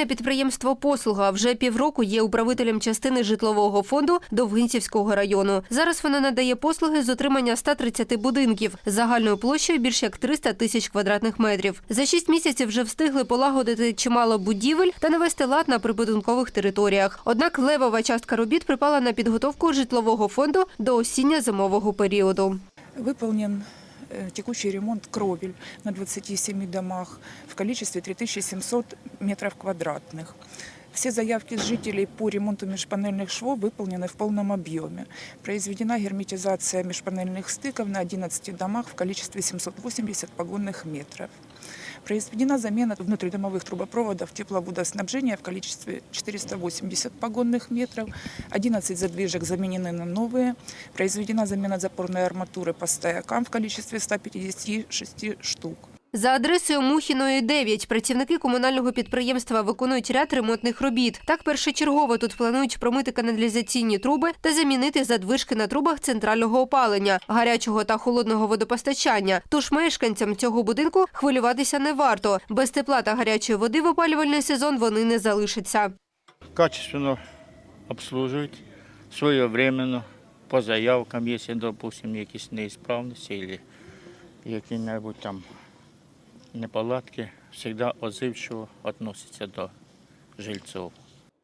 Комунальне підприємство Послуга вже півроку є управителем частини житлового фонду Довгинцівського району. Зараз воно надає послуги з отримання 130 будинків загальною площею більш як 300 тисяч квадратних метрів. За шість місяців вже встигли полагодити чимало будівель та навести лад на прибудинкових територіях. Однак левова частка робіт припала на підготовку житлового фонду до осінньо-зимового періоду. Выполнен э, текущий ремонт кровель на 27 домах в количестве 3700 метров квадратных. Все заявки жителей по ремонту межпанельных швов выполнены в полном объеме. Произведена герметизация межпанельных стыков на 11 домах в количестве 780 погонных метров. Произведена замена внутридомовых трубопроводов тепловодоснабжения в количестве 480 погонных метров. 11 задвижек заменены на новые. Произведена замена запорной арматуры по стоякам в количестве 156 штук. За адресою Мухіної 9 працівники комунального підприємства виконують ряд ремонтних робіт. Так першочергово тут планують промити каналізаційні труби та замінити задвижки на трубах центрального опалення, гарячого та холодного водопостачання. Тож мешканцям цього будинку хвилюватися не варто. Без тепла та гарячої води в опалювальний сезон вони не залишаться. качественно обслуживать, своевременно, по заявкам, если, допустим, якісь неисправності или які-небудь там неполадки, завжди отзивчиво відносяться до жильців.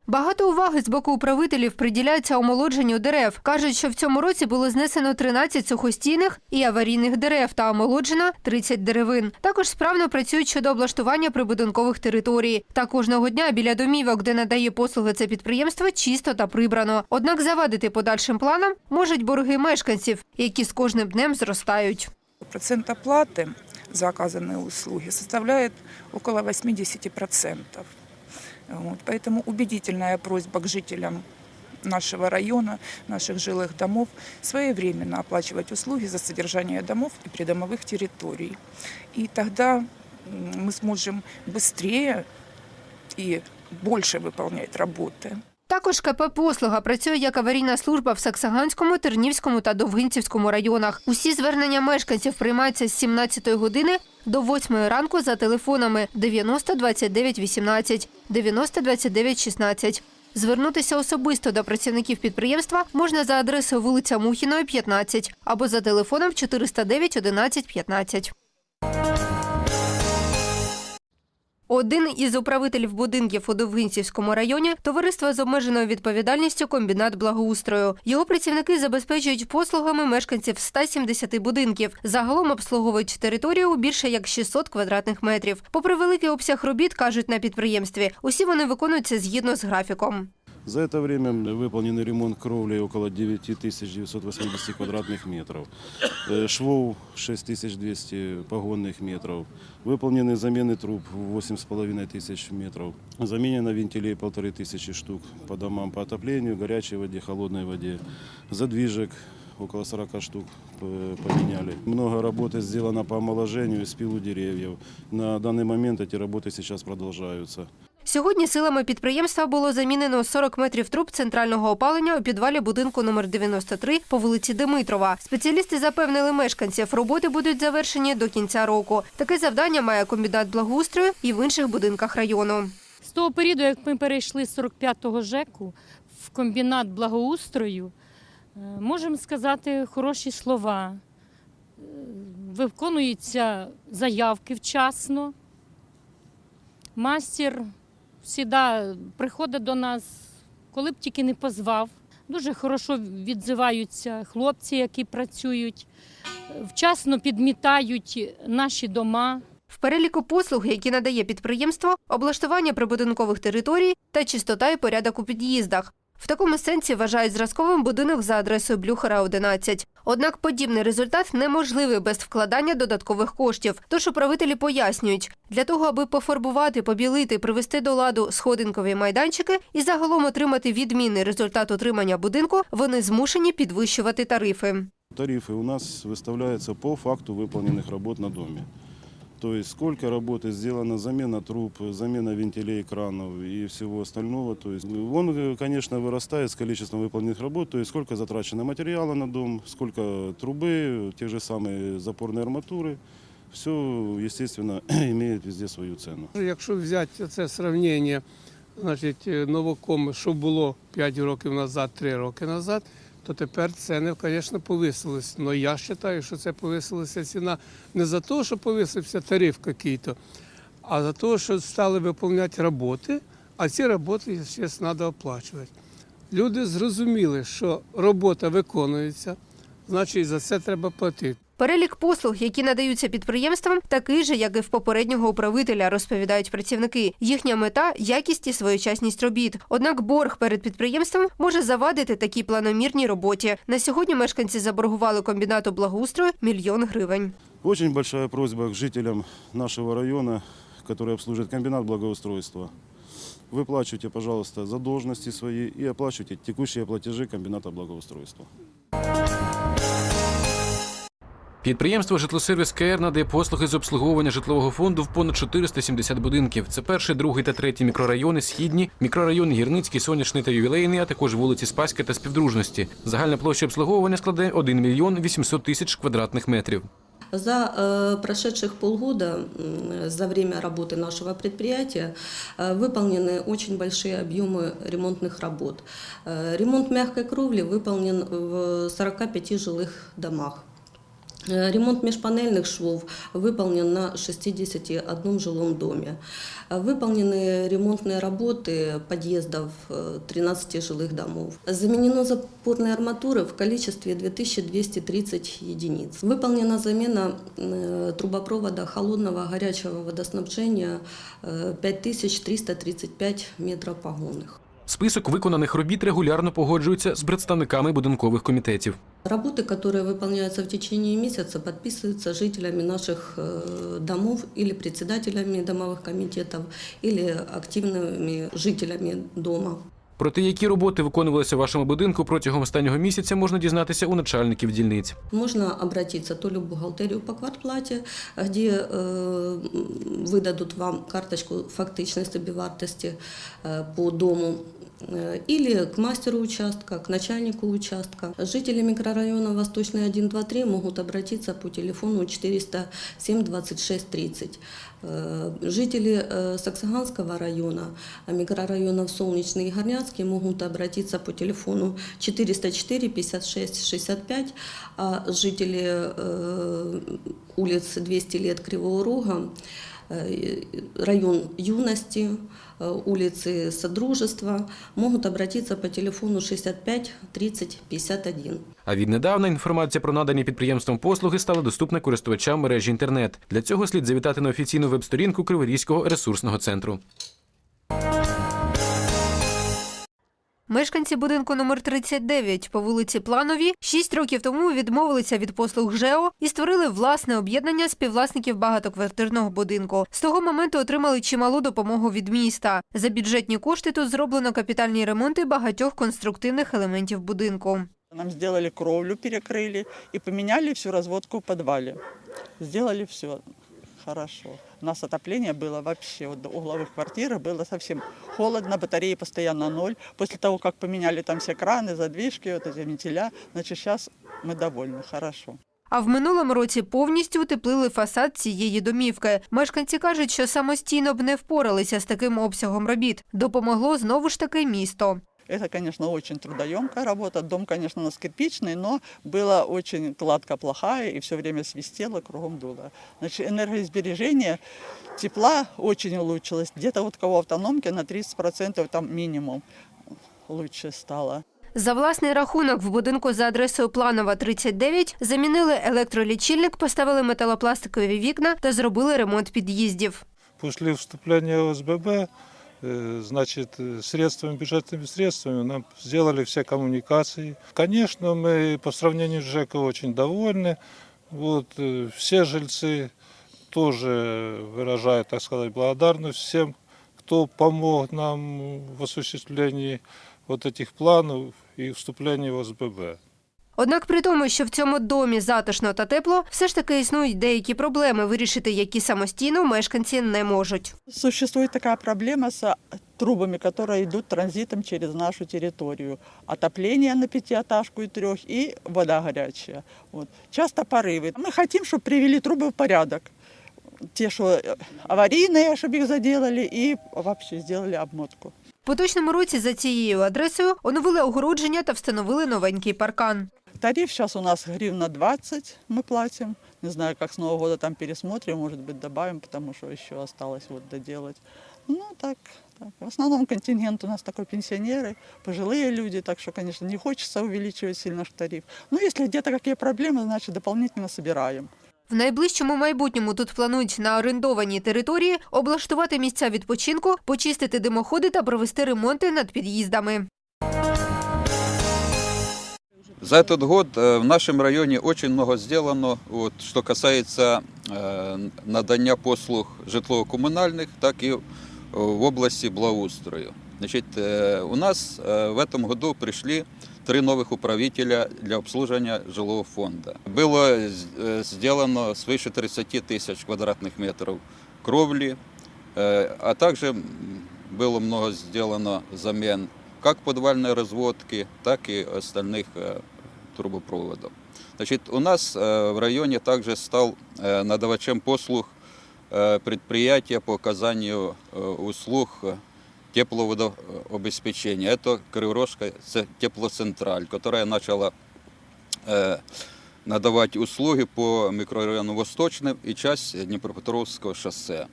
Багато уваги з боку управителів приділяється омолодженню дерев. Кажуть, що в цьому році було знесено 13 сухостійних і аварійних дерев та омолоджено 30 деревин. Також справно працюють щодо облаштування прибудинкових територій. Та кожного дня біля домівок, де надає послуги це підприємство, чисто та прибрано. Однак завадити подальшим планам можуть борги мешканців, які з кожним днем зростають. Процент оплаты за оказанные услуги составляет около 80%. Вот, поэтому убедительная просьба к жителям нашего района, наших жилых домов своевременно оплачивать услуги за содержание домов и придомовых территорий. И тогда м, мы сможем быстрее и больше выполнять работы. Також КП «Послуга» працює як аварійна служба в Саксаганському, Тернівському та Довгинцівському районах. Усі звернення мешканців приймаються з 17-ї години до 8 ранку за телефонами 90 29 18, 90 29 16. Звернутися особисто до працівників підприємства можна за адресою вулиця Мухіної, 15 або за телефоном 409 11 15. Один із управителів будинків у Довгинцівському районі товариство з обмеженою відповідальністю комбінат благоустрою. Його працівники забезпечують послугами мешканців 170 будинків. Загалом обслуговують територію більше як 600 квадратних метрів. Попри великий обсяг робіт, кажуть на підприємстві, усі вони виконуються згідно з графіком. За это время выполнен ремонт кровли около 9980 квадратных метров, Э, швов 6200 погонных метров, выполнены замены труб 8,5 тысяч метров, заменено вентилей 1500 штук по домам по отоплению, горячей воде, холодной воде, задвижек около 40 штук э, поменяли. Много работы сделано по омоложению и спилу деревьев. На данный момент эти работы сейчас продолжаются. Сьогодні силами підприємства було замінено 40 метрів труб центрального опалення у підвалі будинку номер 93 по вулиці Димитрова. Спеціалісти запевнили мешканців, роботи будуть завершені до кінця року. Таке завдання має комбінат благоустрою і в інших будинках району. З того періоду, як ми перейшли з 45-го ЖЕКу в комбінат благоустрою, е, можемо сказати хороші слова. Е, Виконуються заявки вчасно. Мастер завжди приходить до нас, коли б тільки не позвав. Дуже хорошо відзиваються хлопці, які працюють, вчасно підмітають наші дома. В переліку послуг, які надає підприємство, облаштування прибудинкових територій та чистота і порядок у під'їздах. В такому сенсі вважають зразковим будинок за адресою Блюхера 11. Однак подібний результат неможливий без вкладання додаткових коштів. Тож управителі пояснюють, для того, аби пофарбувати, побілити, привести до ладу сходинкові майданчики і загалом отримати відмінний результат утримання будинку, вони змушені підвищувати тарифи. Тарифы у нас выставляются по факту выполненных работ на доме. То есть сколько работы сделано, замена труб, замена вентилей, кранов и всего остального. То есть он, э, конечно, вырастает с количеством выполненных работ, то есть сколько затрачено материала на дом, сколько трубы, те же самые запорные арматуры. Все, естественно, имеет везде свою цену. Якщо взяти це сравнення, значить, е, новоком, що було 5 років назад, 3 роки назад, то тепер ціни, звісно, повисилося. Але я вважаю, що це повисилася ціна не за те, що повисився тариф який-то, а за те, що стали виконувати роботи, а ці роботи ще треба оплачувати. Люди зрозуміли, що робота виконується, значить за це треба платити. Перелік послуг, які надаються підприємствам, такий же, як і в попереднього управителя, розповідають працівники. Їхня мета якість і своєчасність робіт. Однак борг перед підприємством може завадити такій планомірній роботі. На сьогодні мешканці заборгували комбінату благоустрою мільйон гривень. Очень большая просьба жителям нашего района, который обслуживает комбинат благоустройства. Выплачивайте, пожалуйста, задолженности свои и оплачивайте текущие платежи комбината благоустройства. Підприємство Житлосервіс КР надає послуги з обслуговування житлового фонду в понад 470 будинків. Це перший, другий та третій мікрорайони, східні, мікрорайони Гірницький, Сонячний та Ювілейний, а також вулиці Спаська та Співдружності. Загальна площа обслуговування складає 1 мільйон 800 тисяч квадратних метрів. За э, прошедших полгода, м, за время работы нашего предприятия, э, выполнены очень большие объемы ремонтных работ. Э, ремонт мягкой кровли выполнен в 45 жилых домах. Э, Ремонт межпанельных швов выполнен на 61 жилом доме. Э, Выполнены ремонтные работы подъездов э, 13 жилых домов. Заменено запорные арматуры в количестве 2230 единиц. Выполнена замена э, трубопровода холодного горячего водоснабжения э, 5335 метров погонных. Список виконаних робіт регулярно погоджується з представниками будинкових комітетів. Работы, которые выполняются в течение месяца, подписываются жителями наших э, домов или председателями домовых комитетов, или активными жителями дома. Про те, які роботи виконувалися в вашому будинку протягом останнього місяця, можна дізнатися у начальників дільниць. Можно обратиться то ли в бухгалтерию по квартплате, где э, выдадут вам карточку фактичной собівартості э, по дому, э, Или к мастеру участка, к начальнику участка. Жители микрорайона Восточный 1, 2, 3 могут обратиться по телефону 407 26 30. Э, Жители э, Саксаганского района, а микрорайонов Солнечный и Горняцкий могут обратиться по телефону 404 56 65, а жители э, улиц 200 лет Кривого Рога, э, район юности, э, улицы Содружества могут обратиться по телефону 65 30 51. А віднедавна інформація про надані підприємством послуги стала доступна користувачам мережі інтернет. Для цього слід завітати на офіційну веб-сторінку Криворізького ресурсного центру. Мешканці будинку номер 39 по вулиці Планові шість років тому відмовилися від послуг ЖЕО і створили власне об'єднання співвласників багатоквартирного будинку. З того моменту отримали чималу допомогу від міста. За бюджетні кошти тут зроблено капітальні ремонти багатьох конструктивних елементів будинку. Нам сделали кровлю, перекрыли и поменяли всю разводку в подвале. Сделали все хорошо. У нас отопление было вообще, вот до угловых квартир было совсем холодно, батареи постоянно ноль. После того, как поменяли там все краны, задвижки, вот эти вентиля, значит, сейчас мы довольны, хорошо. А в минулому році повністю утеплили фасад цієї домівки. Мешканці кажуть, що самостійно б не впоралися з таким обсягом робіт. Допомогло знову ж таки місто. Это, конечно, очень трудоемкая работа. Дом, конечно, у нас кирпичный, но была очень кладка плохая и все время свистело, кругом дуло. Значит, энергосбережение тепла очень улучшилось. Где-то вот кого автономки на 30% там минимум лучше стало. За власний рахунок в будинку за адресою Планова 39 замінили електролічильник, поставили металопластикові вікна та зробили ремонт під'їздів. После вступления ОСББ, э, значит, э, средствами, бюджетными средствами нам сделали все коммуникации. Конечно, мы по сравнению с ЖЭКом очень довольны. Вот, э, все жильцы тоже выражают, так сказать, благодарность всем, кто помог нам в осуществлении вот этих планов и вступлении в ОСББ. Однак при тому, що в цьому домі затишно та тепло, все ж таки існують деякі проблеми, вирішити які самостійно мешканці не можуть. Существует такая проблема с трубами, которые идут транзитом через нашу территорию. Отопление на пятиэтажку и трех, и вода горячая. Вот. Часто порывы. Мы хотим, чтобы привели трубы в порядок. те, что э, аварийные, чтобы их заделали, и вообще сделали обмотку. В поточному році за цією адресою оновили огородження та встановили новенький паркан. Тариф сейчас у нас гривна 20 мы платим. Не знаю, как с Нового года там пересмотрим, может быть, добавим, потому что еще осталось вот доделать. Ну, так, так. В основном контингент у нас такой пенсионеры, пожилые люди, так что, конечно, не хочется увеличивать сильно тариф. Но если где-то какие проблемы, значит, дополнительно собираем. В найближчому майбутньому тут планують на орендованій території облаштувати місця відпочинку, почистити димоходи та провести ремонти над під'їздами. За этот год э, в нашем районе очень много сделано, вот, что касается э, надання послуг житлово-коммунальных, так и э, в области благоустрою. Значит, э, у нас э, в этом году пришли три новых управителя для обслуживания жилого фонда. Было э, сделано свыше 30 тысяч квадратных метров кровли, э, а также м, было много сделано замен как подвальной разводки, так и остальных э, трубопроводов. Значит, у нас э, в районе также стал э, надавачем послуг э, предприятие по оказанию э, услуг э, тепловодообеспечения. Это Криворожская ц- теплоцентраль, которая начала э, надавать услуги по микрорайону Восточным и часть Днепропетровского шоссе.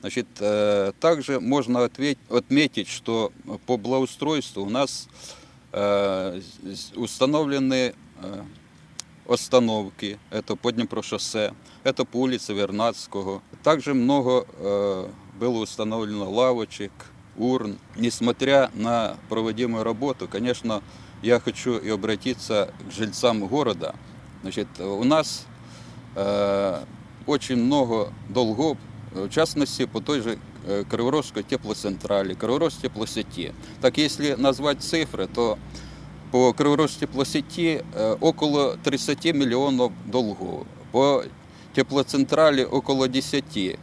Значит, э, также можно ответь- отметить, что по благоустройству у нас э, с- установлены э, остановки, это по Днепрошоссе, это по улице Вернадского. Также много э, было установлено лавочек, урн. Несмотря на проводимую работу, конечно, я хочу и обратиться к жильцам города. Значит, у нас э, очень много долгов, в частности, по той же э, Криворожской теплоцентрали, Криворожской теплосети. Так если назвать цифры, то по Криворожской теплосети э, около 30 миллионов долгов, по теплоцентрали около 10.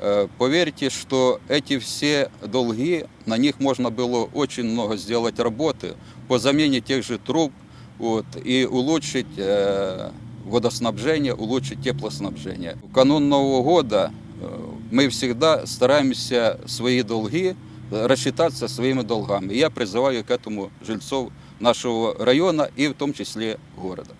Э, Поверьте, что эти все долги, на них можно было очень много сделать работы по замене тех же труб вот, и улучшить э, водоснабжение, улучшить теплоснабжение. В канун Нового года э, мы всегда стараемся свои долги э, рассчитаться своими долгами. И я призываю к этому жильцов нашего района и в том числе города.